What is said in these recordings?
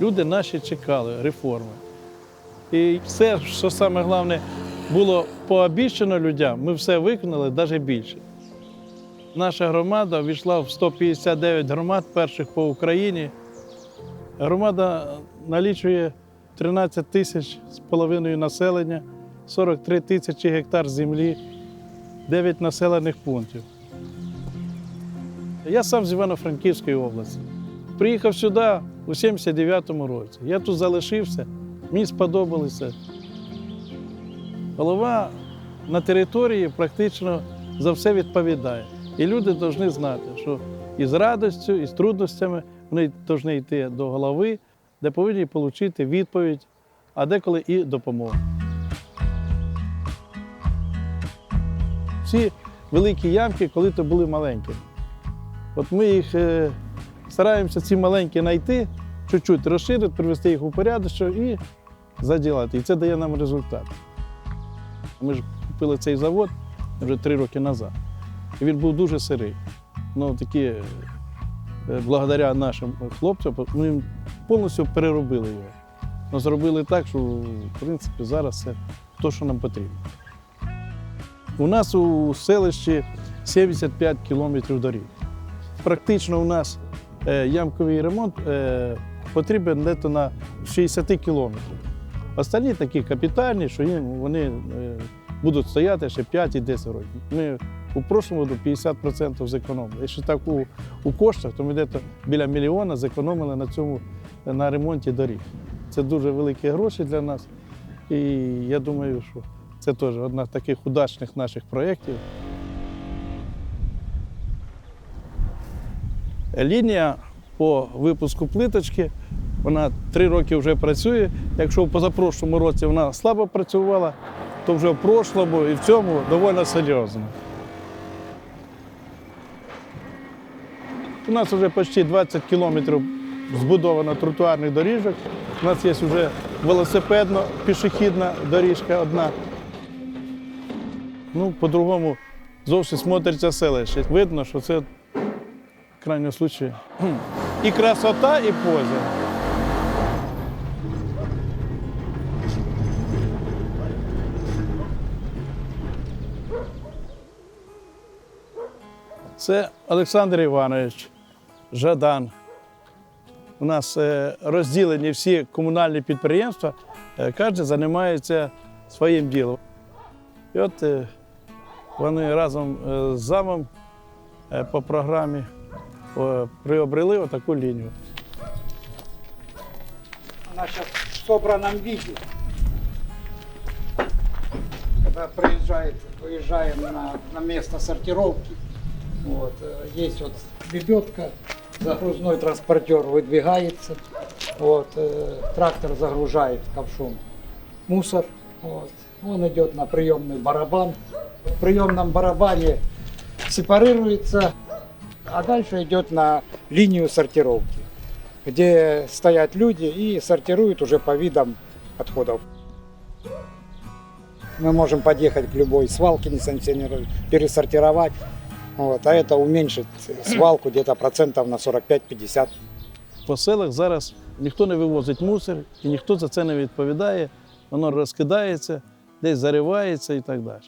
Люди наші чекали реформи. І все, що саме головне, було пообіцяно людям, ми все виконали навіть більше. Наша громада війшла в 159 громад перших по Україні. Громада налічує 13 тисяч з половиною населення, 43 тисячі гектар землі, 9 населених пунктів. Я сам з Івано-Франківської області. Приїхав сюди у 79-му році. Я тут залишився, мені сподобалося. Голова на території практично за все відповідає. І люди повинні знати, що і з радістю, і з трудностями вони повинні йти до голови, де повинні отримати відповідь, а деколи і допомогу. Всі великі ямки коли-то були маленькими. От ми їх е, стараємося ці маленькі знайти, чуть-чуть розширити, привести їх у порядок і заділати. І це дає нам результат. Ми ж купили цей завод вже три роки назад. І він був дуже сирий. Ну, такі, е, благодаря нашим хлопцям, ми повністю переробили його. Ну, зробили так, що в принципі зараз це те, що нам потрібно. У нас у селищі 75 кілометрів доріг. Практично у нас е, ямковий ремонт е, потрібен десь на 60 кілометрів. Останні такі капітальні, що вони е, будуть стояти ще 5 і 10 років. Ми у прошлому году 50% зекономили. Якщо так у, у коштах, то ми десь біля мільйона зекономили на цьому на ремонті доріг. Це дуже великі гроші для нас. І я думаю, що це теж одна з таких удачних наших проєктів. Лінія по випуску плиточки, вона три роки вже працює. Якщо в позапрошлому році вона слабо працювала, то вже в прошлому і в цьому доволі серйозно. У нас вже почти 20 кілометрів збудовано тротуарних доріжок. У нас є вже велосипедно-пішохідна доріжка одна. Ну, по-другому зовсім смотриться селище. Видно, що це в крайньому кхм, і красота, і поза. Це Олександр Іванович Жадан. У нас е, розділені всі комунальні підприємства, е, кожен займається своїм ділом. І от е, вони разом з замом по програмі приобрели отаку лінію. Она сейчас в собранном виде. Когда приезжает, выезжаем на, на место сортировки, вот, э, есть вот лебедка, загрузной транспортер выдвигается, вот, э, трактор загружает ковшом мусор, вот, он идет на приемный барабан, в приемном барабане сепарируется, а дальше идет на линию сортировки где стоят люди и сортируют уже по видам отходов. Мы можем подъехать к любой свалке несанкционированной, пересортировать, вот, а это уменьшит свалку где-то процентов на 45-50. По селах зараз ніхто не вивозить мусор і ніхто за це не відповідає. Воно розкидається, десь заривається і так далі.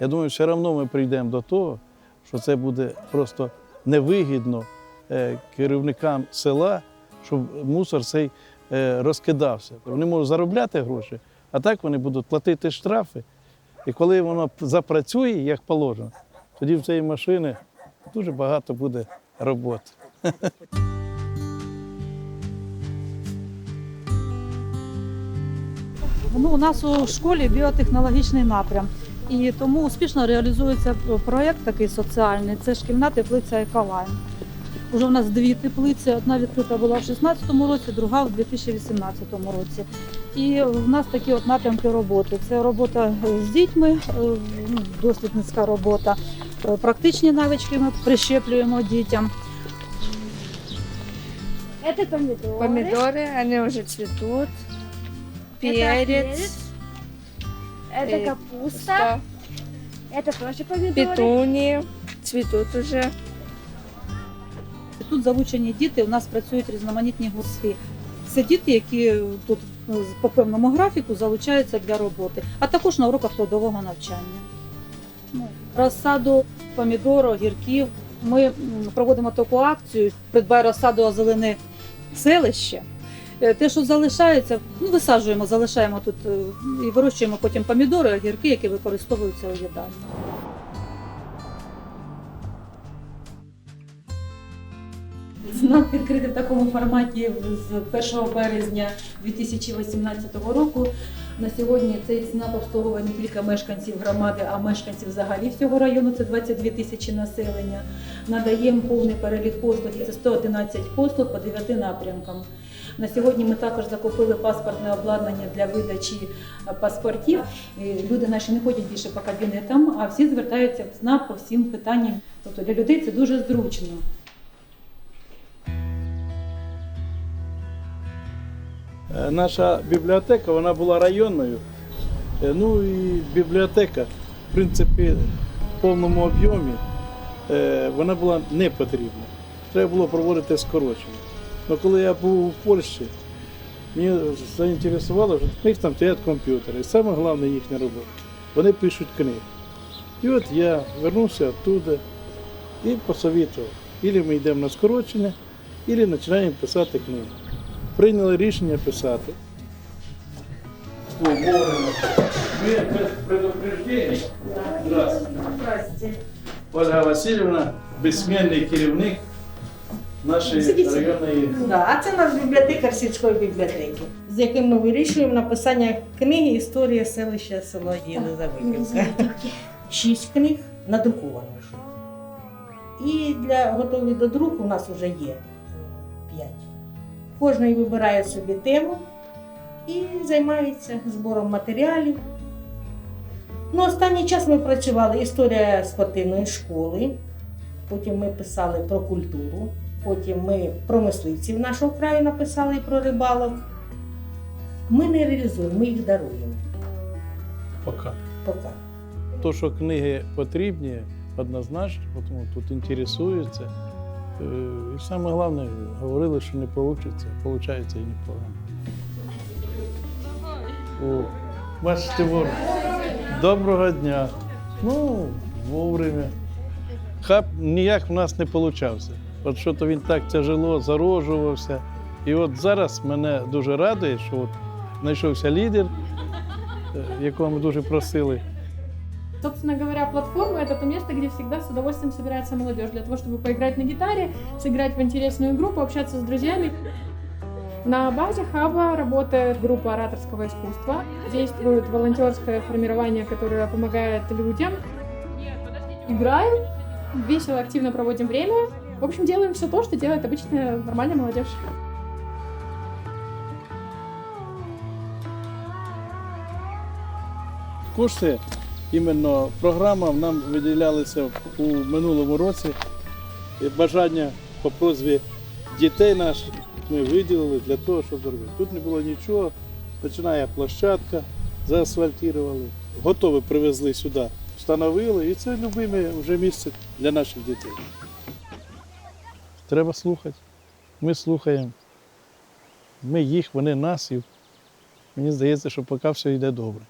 Я думаю, все одно ми прийдемо до того, що це буде просто невигідно е, керівникам села, щоб мусор цей е, розкидався. Вони можуть заробляти гроші, а так вони будуть платити штрафи. І коли воно запрацює, як положено, тоді в цієї машини дуже багато буде роботи. Ну, у нас у школі біотехнологічний напрям. І тому успішно реалізується проєкт такий соціальний. Це шкільна теплиця Еколайн. Уже у нас дві теплиці. Одна відкрита була в 2016 році, друга в 2018 році. І в нас такі от напрямки роботи. Це робота з дітьми, е, ну, дослідницька робота. Е, Практичні навички ми прищеплюємо дітям. Это помидоры. Помидоры, они уже цветут. Это Перец. перец. Это э, капуста. Это тоже помидоры. Петунии цветут уже. Тут залучені діти. У нас працюють різноманітні гуртки. Це діти, які тут ну, з- по певному графіку залучаються для роботи, а також на уроках трудового навчання. Ну, Розсаду помідору, огірків. Ми м, проводимо таку акцію Придбай розсаду озелене селище. Е, Те, що залишається, ну, висаджуємо, залишаємо тут е, і вирощуємо потім помідори, огірки, які використовуються у їдальні. ЦНАП відкритий в такому форматі з 1 березня 2018 року. На сьогодні цей ЦНАП обслуговує не тільки мешканців громади, а мешканців взагалі всього району. Це 22 тисячі населення. Надаємо повний перелік послуг. Це 111 послуг по 9 напрямкам. На сьогодні ми також закупили паспортне обладнання для видачі е, паспортів. Люди наші не ходять більше по кабінетам, а всі звертаються в ЦНАП по всім питанням. Тобто для людей це дуже зручно. Е, Наша бібліотека вона була районною. Е, Ну і бібліотека, в принципі, в повному об'ємі вона була не потрібна. Треба було проводити скорочення. Але коли я був у Польщі, мені заінтересувало, що в них там стоять комп'ютери. І саме головне їхня робота. Вони пишуть книги. І от я вернувся оттуда і посовітував. Ілі ми йдемо на скорочення, ілі починаємо писати книги прийняли рішення писати. О. Ми без предупреждення. Здравствуйте. Ольга Васильівна, безсменний керівник нашої районної. Да, а це наш бібліотекар сільської бібліотеки, з яким ми вирішуємо написання книги Історія селища село Єлизаветівська. Шість книг надрукованих. вже. І для готові до друку у нас вже є п'ять. Кожний вибирає собі тему і займається збором матеріалів. Ну, останній час ми працювали історія спортивної школи, потім ми писали про культуру, потім ми про мисливців нашого краю написали і про рибалок. Ми не реалізуємо, ми їх даруємо. Пока. Поки. То, що книги потрібні, однозначно, тому тут інтересуються. Е, І саме головне, говорили, що не вийде, виходить і непогано. О, бачите, вор. Доброго дня. Ну, вовремя. Хаб ніяк в нас не получався. От що то він так тяжело зарожувався. І от зараз мене дуже радує, що от знайшовся лідер, е, якого ми дуже просили. Собственно говоря, платформа это то место, где всегда с удовольствием собирается молодежь для того, чтобы поиграть на гитаре, сыграть в интересную игру, пообщаться с друзьями. На базе хаба работает группа ораторского искусства. Действует волонтерское формирование, которое помогает людям. Играем, весело, активно проводим время. В общем, делаем все то, что делает обычная нормальная молодежь. Кошти іменно програмам нам виділялися у минулому році. Бажання по просьбі дітей наших ми виділили для того, щоб зробити. Тут не було нічого, починає площадка, заасфальтували, готове привезли сюди, встановили, і це любиме вже місце для наших дітей. Треба слухати. Ми слухаємо. Ми їх, вони нас, і мені здається, що поки все йде добре.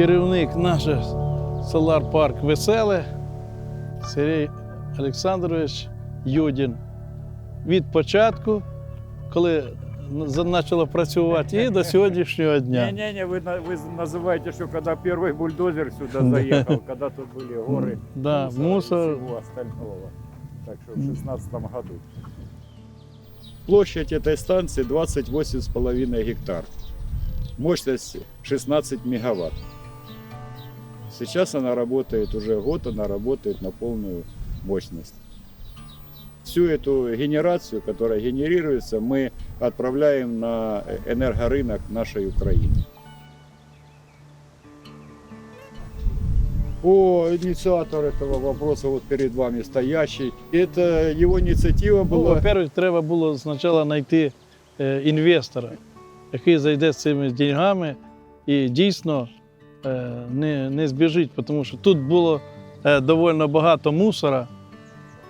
керівник наш Солар Парк Веселе Сергій Олександрович Юдін. Від початку, коли почало працювати, і до сьогоднішнього дня. Не-не-не, вы, на- вы называете, что когда первый бульдозер сюда Да. заехал, когда тут были горы Да, мусора мусор. всего остального. Так что в 16 году. Площадь этой станции 28,5 гектар. Мощность 16 мегаватт. Сейчас она работает уже год, она работает на полную мощность. Всю эту генерацию, которая генерируется, мы отправляем на энергорынок нашей Украины. По инициатор этого вопроса вот перед вами стоящий, это его инициатива Ну, была. во-первых, треба було спочатку знайти е, інвестора, який зайде з цими деньгами і дійсно е, не, не збіжить, тому що тут було е, доволі багато мусора,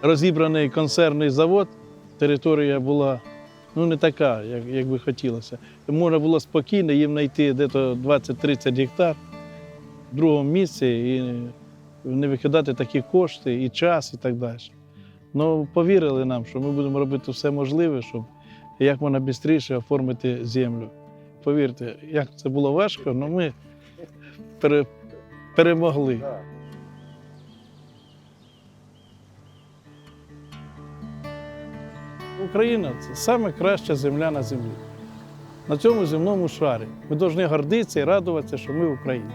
розібраний консервний завод, територія була ну, не така, як, як би хотілося. Можна було спокійно їм знайти десь 20-30 гектар в другому місці і не викидати такі кошти, і час, і так далі. Ну, повірили нам, що ми будемо робити все можливе, щоб як можна швидше оформити землю. Повірте, як це було важко, але ми пере, перемогли. Україна це найкраща земля на землі. На цьому земному шарі. Ми повинні гордитися і радуватися, що ми українці.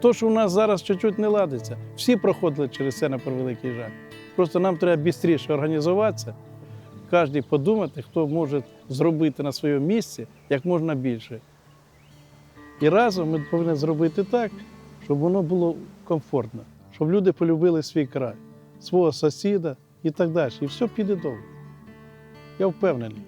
То, що у нас зараз чуть-чуть не ладиться, всі проходили через це на превеликий жаль. Просто нам треба швидше організуватися, кожен подумати, хто може зробити на своєму місці як можна більше. І разом ми повинні зробити так, щоб воно було комфортно, щоб люди полюбили свій край, свого сусіда і так далі. І все піде добре. Я впевнений.